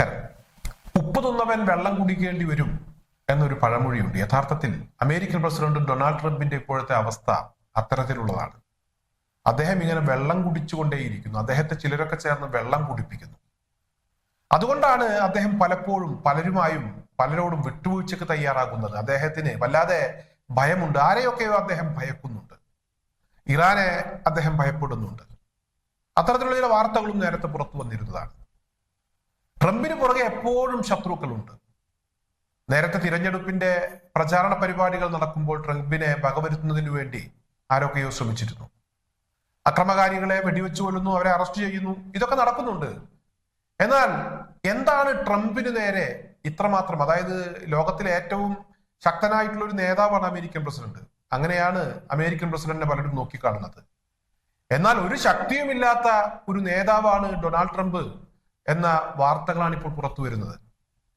നമസ്കാരം. ഉപ്പ് തിന്നവൻ വെള്ളം കുടിക്കേണ്ടി വരും എന്നൊരു പഴമൊഴിയുണ്ട്. യഥാർത്ഥത്തിൽ അമേരിക്കൻ പ്രസിഡന്റ് ഡൊണാൾഡ് ട്രംപിന്റെ ഇപ്പോഴത്തെ അവസ്ഥ അത്തരത്തിലുള്ളതാണ്. അദ്ദേഹം ഇങ്ങനെ വെള്ളം കുടിച്ചുകൊണ്ടേയിരിക്കുന്നു. അദ്ദേഹത്തെ ചിലരൊക്കെ ചേർന്ന് വെള്ളം കുടിപ്പിക്കുന്നു. അതുകൊണ്ടാണ് അദ്ദേഹം പലപ്പോഴും പലരുമായും പലരോടും വിട്ടുവീഴ്ചക്ക് തയ്യാറാകുന്നത്. അദ്ദേഹത്തിന് വല്ലാതെ ഭയമുണ്ട്. ആരെയൊക്കെയോ അദ്ദേഹം ഭയക്കുന്നുണ്ട്. ഇറാനെ അദ്ദേഹം ഭയപ്പെടുന്നുണ്ട്. അത്തരത്തിലുള്ള ചില വാർത്തകളും നേരത്തെ പുറത്തു വന്നിരുന്നതാണ്. ട്രംപിന് പുറകെ എപ്പോഴും ശത്രുക്കളുണ്ട്. നേരത്തെ തിരഞ്ഞെടുപ്പിന്റെ പ്രചാരണ പരിപാടികൾ നടക്കുമ്പോൾ ട്രംപിനെ വകവരുത്തുന്നതിനു വേണ്ടി ആരൊക്കെയോ ശ്രമിച്ചിരുന്നു. അക്രമകാരികളെ വെടിവെച്ചു കൊല്ലുന്നു അവരെ അറസ്റ്റ് ചെയ്യുന്നു ഇതൊക്കെ നടക്കുന്നുണ്ട്. എന്നാൽ എന്താണ് ട്രംപിന് നേരെ ഇത്രമാത്രം? അതായത് ലോകത്തിലെ ഏറ്റവും ശക്തനായിട്ടുള്ള ഒരു നേതാവാണ് അമേരിക്കൻ പ്രസിഡന്റ്. അങ്ങനെയാണ് അമേരിക്കൻ പ്രസിഡന്റിനെ പലരും നോക്കിക്കാണുന്നത്. എന്നാൽ ഒരു ശക്തിയുമില്ലാത്ത ഒരു നേതാവാണ് ഡൊണാൾഡ് ട്രംപ്. എന്ന വാർത്തകളാണ് ഇപ്പോൾ പുറത്തു വരുന്നത്.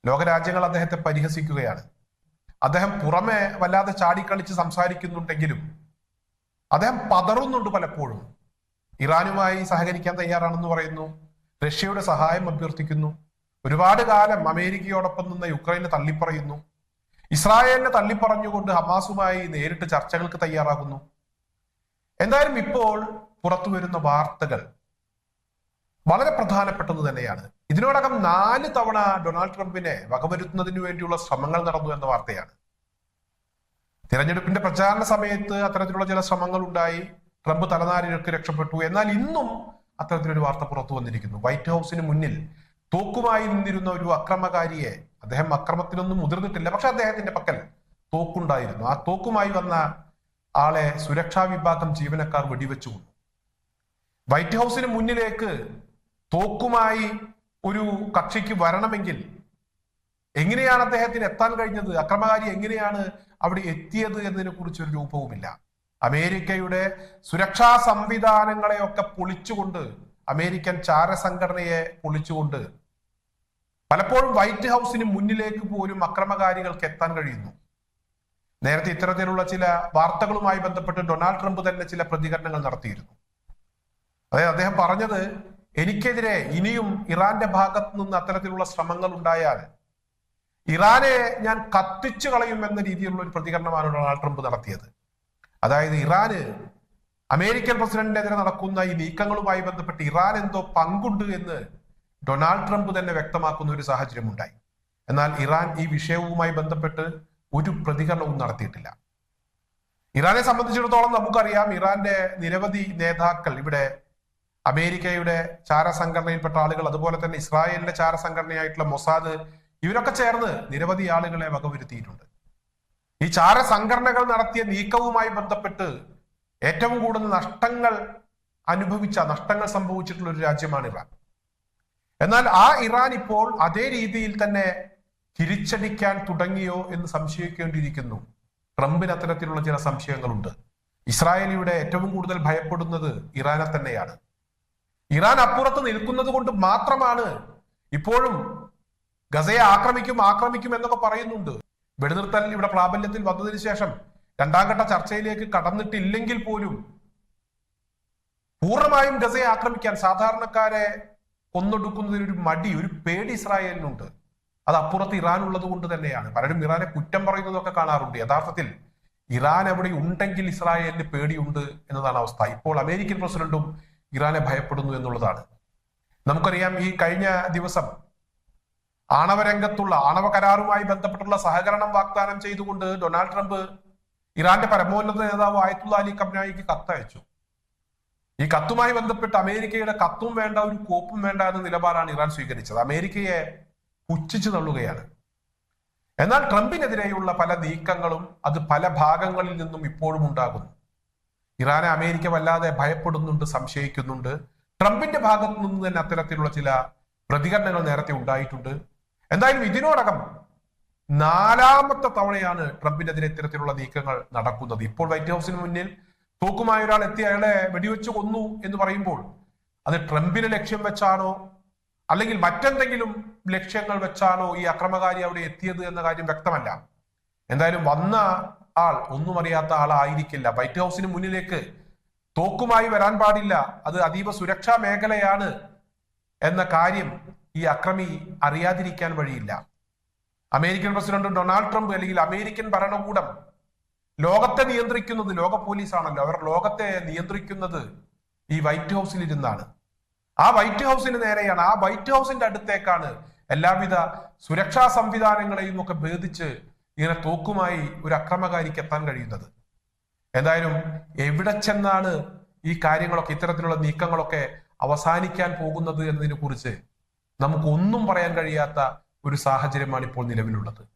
ലോകരാജ്യങ്ങൾ അദ്ദേഹത്തെ പരിഹസിക്കുകയാണ്. അദ്ദേഹം പുറമെ വല്ലാതെ ചാടിക്കളിച്ച് സംസാരിക്കുന്നുണ്ടെങ്കിലും അദ്ദേഹം പതറുന്നുണ്ട് പലപ്പോഴും. ഇറാനുമായി സഹകരിക്കാൻ തയ്യാറാണെന്ന് പറയുന്നു. റഷ്യയുടെ സഹായം അഭ്യർത്ഥിക്കുന്നു. ഒരുപാട് കാലം അമേരിക്കയോടൊപ്പം നിന്ന് യുക്രൈനെ തള്ളിപ്പറയുന്നു. ഇസ്രായേലിനെ തള്ളിപ്പറഞ്ഞുകൊണ്ട് ഹമാസുമായി നേരിട്ട് ചർച്ചകൾക്ക് തയ്യാറാകുന്നു. എന്തായാലും ഇപ്പോൾ പുറത്തു വരുന്ന വാർത്തകൾ വളരെ പ്രധാനപ്പെട്ടത് തന്നെയാണ്. ഇതിനോടകം നാല് തവണ ഡൊണാൾഡ് ട്രംപിനെ വകവരുത്തുന്നതിന് വേണ്ടിയുള്ള ശ്രമങ്ങൾ നടന്നു എന്ന വാർത്തയാണ്. തിരഞ്ഞെടുപ്പിന്റെ പ്രചാരണ സമയത്ത് അത്തരത്തിലുള്ള ചില ശ്രമങ്ങൾ ഉണ്ടായി ട്രംപ് തലനാരിഴക്ക് രക്ഷപ്പെട്ടു. എന്നാൽ ഇന്നും അത്തരത്തിലൊരു വാർത്ത പുറത്തു വന്നിരിക്കുന്നു. വൈറ്റ് ഹൗസിന് മുന്നിൽ തോക്കുമായി നിന്നിരുന്ന ഒരു അക്രമകാരിയെ അദ്ദേഹം അക്രമത്തിനൊന്നും മുതിർന്നിട്ടില്ല. പക്ഷെ അദ്ദേഹത്തിന്റെ പക്കൽ തോക്കുണ്ടായിരുന്നു. ആ തോക്കുമായി വന്ന ആളെ സുരക്ഷാ വിഭാഗം ജീവനക്കാർ വെടിവെച്ചു വൈറ്റ് ഹൗസിന് മുന്നിലേക്ക് തോക്കുമായി ഒരു കക്ഷിക്ക് വരണമെങ്കിൽ എങ്ങനെയാണ് അദ്ദേഹത്തിന് എത്താൻ കഴിഞ്ഞത്? അക്രമകാരി എങ്ങനെയാണ് അവിടെ എത്തിയത് എന്നതിനെ കുറിച്ച് ഒരു രൂപവുമില്ല. അമേരിക്കയുടെ സുരക്ഷാ സംവിധാനങ്ങളെയൊക്കെ പൊളിച്ചുകൊണ്ട് അമേരിക്കൻ ചാരസംഘടനയെ പൊളിച്ചുകൊണ്ട് പലപ്പോഴും വൈറ്റ് ഹൗസിന് മുന്നിലേക്ക് പോലും അക്രമകാരികൾക്ക് എത്താൻ കഴിയുന്നു. നേരത്തെ ഇത്തരത്തിലുള്ള ചില വാർത്തകളുമായി ബന്ധപ്പെട്ട് ഡൊണാൾഡ് ട്രംപ് തന്നെ ചില പ്രതികരണങ്ങൾ നടത്തിയിരുന്നു. അതായത് അദ്ദേഹം പറഞ്ഞത് എനിക്കെതിരെ ഇനിയും ഇറാന്റെ ഭാഗത്തു നിന്ന് അത്തരത്തിലുള്ള ശ്രമങ്ങൾ ഉണ്ടായാൽ ഇറാനെ ഞാൻ കത്തിച്ചു കളയും എന്ന രീതിയിലുള്ള ഒരു പ്രതികരണമാണ് ഡൊണാൾഡ് ട്രംപ് നടത്തിയത്. അതായത് ഇറാന് അമേരിക്കൻ പ്രസിഡന്റിനെതിരെ നടക്കുന്ന ഈ നീക്കങ്ങളുമായി ബന്ധപ്പെട്ട് ഇറാൻ എന്തോ പങ്കുണ്ട് എന്ന് ഡൊണാൾഡ് ട്രംപ് തന്നെ വ്യക്തമാക്കുന്ന ഒരു സാഹചര്യം ഉണ്ടായി എന്നാൽ ഇറാൻ ഈ വിഷയവുമായി ബന്ധപ്പെട്ട് ഒരു പ്രതികരണവും നടത്തിയിട്ടില്ല. ഇറാനെ സംബന്ധിച്ചിടത്തോളം നമുക്കറിയാം ഇറാന്റെ നിരവധി നേതാക്കൾ ഇവിടെ അമേരിക്കയുടെ ചാരസംഘടനയിൽപ്പെട്ട ആളുകൾ അതുപോലെ തന്നെ ഇസ്രായേലിന്റെ ചാരസംഘടനയായിട്ടുള്ള മൊസാദ് ഇവരൊക്കെ ചേർന്ന് നിരവധി ആളുകളെ വകവരുത്തിയിട്ടുണ്ട്. ഈ ചാരസംഘടനകൾ നടത്തിയ നീക്കവുമായി ബന്ധപ്പെട്ട് ഏറ്റവും കൂടുതൽ നഷ്ടങ്ങൾ അനുഭവിച്ച നഷ്ടങ്ങൾ സംഭവിച്ചിട്ടുള്ള ഒരു രാജ്യമാണ് ഇറാൻ. എന്നാൽ ആ ഇറാൻ ഇപ്പോൾ അതേ രീതിയിൽ തന്നെ തിരിച്ചടിക്കാൻ തുടങ്ങിയോ എന്ന് സംശയിക്കേണ്ടിയിരിക്കുന്നു. ട്രംപിന് അത്തരത്തിലുള്ള ചില സംശയങ്ങളുണ്ട്. ഇസ്രായേലിയുടെ ഏറ്റവും കൂടുതൽ ഭയപ്പെടുന്നത് ഇറാനെ തന്നെയാണ്. ഇറാൻ അപ്പുറത്ത് നിൽക്കുന്നത് കൊണ്ട് മാത്രമാണ് ഇപ്പോഴും ഗസയെ ആക്രമിക്കും ആക്രമിക്കും എന്നൊക്കെ പറയുന്നുണ്ട്. വെടിനിർത്തൽ ഇവിടെ പ്രാബല്യത്തിൽ വന്നതിന് ശേഷം രണ്ടാം ഘട്ട ചർച്ചയിലേക്ക് കടന്നിട്ടില്ലെങ്കിൽ പോലും പൂർണമായും ഗസയെ ആക്രമിക്കാൻ സാധാരണക്കാരെ കൊന്നൊടുക്കുന്നതിന് ഒരു മടി ഒരു പേടി ഇസ്രായേലിനുണ്ട്. അത് അപ്പുറത്ത് ഇറാൻ ഉള്ളത് കൊണ്ട് തന്നെയാണ്. പലരും ഇറാനെ കുറ്റം പറയുന്നതൊക്കെ കാണാറുണ്ട്. യഥാർത്ഥത്തിൽ ഇറാൻ അവിടെ ഉണ്ടെങ്കിൽ ഇസ്രായേലിന് പേടിയുണ്ട് എന്നതാണ് അവസ്ഥ. ഇപ്പോൾ അമേരിക്കൻ പ്രസിഡന്റും ഇറാനെ ഭയപ്പെടുന്നു എന്നുള്ളതാണ്. നമുക്കറിയാം ഈ കഴിഞ്ഞ ദിവസം ആണവരംഗത്തുള്ള ആണവ കരാറുമായി ബന്ധപ്പെട്ടുള്ള സഹകരണം വാഗ്ദാനം ചെയ്തുകൊണ്ട് ഡൊണാൾഡ് ട്രംപ് ഇറാന്റെ പരമോന്നത നേതാവ് ആയത്തുള്ള അലി കബ്നായിക്ക് കത്തയച്ചു. ഈ കത്തുമായി ബന്ധപ്പെട്ട് അമേരിക്കയുടെ കത്തും വേണ്ട ഒരു കോപ്പും വേണ്ട എന്ന നിലപാടാണ് ഇറാൻ സ്വീകരിച്ചത്. അമേരിക്കയെ പുച്ഛിച്ചു തള്ളുകയാണ്. എന്നാൽ ട്രംപിനെതിരെയുള്ള പല നീക്കങ്ങളും അത് പല ഭാഗങ്ങളിൽ നിന്നും ഇപ്പോഴും ഉണ്ടാകുന്നു. ഇറാനെ അമേരിക്ക വല്ലാതെ ഭയപ്പെടുന്നുണ്ട് സംശയിക്കുന്നുണ്ട്. ട്രംപിന്റെ ഭാഗത്തു നിന്ന് തന്നെ അത്തരത്തിലുള്ള ചില പ്രതികരണങ്ങൾ നേരത്തെ ഉണ്ടായിട്ടുണ്ട്. എന്തായാലും ഇതിനോടകം നാലാമത്തെ തവണയാണ് ട്രംപിനെതിരെ ഇത്തരത്തിലുള്ള നീക്കങ്ങൾ നടക്കുന്നത്. ഇപ്പോൾ വൈറ്റ് ഹൗസിന് മുന്നിൽ തൂക്കുമായ ഒരാൾ എത്തി അയാളെ വെടിവെച്ച് കൊന്നു എന്ന് പറയുമ്പോൾ അത് ട്രംപിനെ ലക്ഷ്യം വെച്ചാണോ? അല്ലെങ്കിൽ മറ്റെന്തെങ്കിലും ലക്ഷ്യങ്ങൾ വെച്ചാണോ ഈ അക്രമകാരി അവിടെ എത്തിയത് എന്ന കാര്യം വ്യക്തമല്ല. എന്തായാലും വന്ന ആൾ ഒന്നും അറിയാത്ത ആളായിരിക്കില്ല. വൈറ്റ് ഹൗസിന് മുന്നിലേക്ക് തോക്കുമായി വരാൻ പാടില്ല. അത് അതീവ സുരക്ഷാ മേഖലയാണ് എന്ന കാര്യം ഈ അക്രമി അറിയാതിരിക്കാൻ വഴിയില്ല. അമേരിക്കൻ പ്രസിഡന്റ് ഡൊണാൾഡ് ട്രംപ് അല്ലെങ്കിൽ അമേരിക്കൻ ഭരണകൂടം ലോകത്തെ നിയന്ത്രിക്കുന്നത് ലോക പോലീസ് ആണല്ലോ അവർ ലോകത്തെ നിയന്ത്രിക്കുന്നത് ഈ വൈറ്റ് ഹൗസിൽ ഇരുന്നാണ്. ആ വൈറ്റ് ഹൗസിന് നേരെയാണ് ആ വൈറ്റ് ഹൗസിന്റെ അടുത്തേക്കാണ് എല്ലാവിധ സുരക്ഷാ സംവിധാനങ്ങളെയും ഒക്കെ ഭേദിച്ച് ഇങ്ങനെ തോക്കുമായി ഒരു അക്രമകാരിക്ക് എത്താൻ കഴിയുന്നത്. എന്തായാലും എവിടെ ചെന്നാണ് ഈ കാര്യങ്ങളൊക്കെ ഇത്തരത്തിലുള്ള നീക്കങ്ങളൊക്കെ അവസാനിക്കാൻ പോകുന്നത് എന്നതിനെ കുറിച്ച് നമുക്കൊന്നും പറയാൻ കഴിയാത്ത ഒരു സാഹചര്യമാണ് ഇപ്പോൾ നിലവിലുള്ളത്.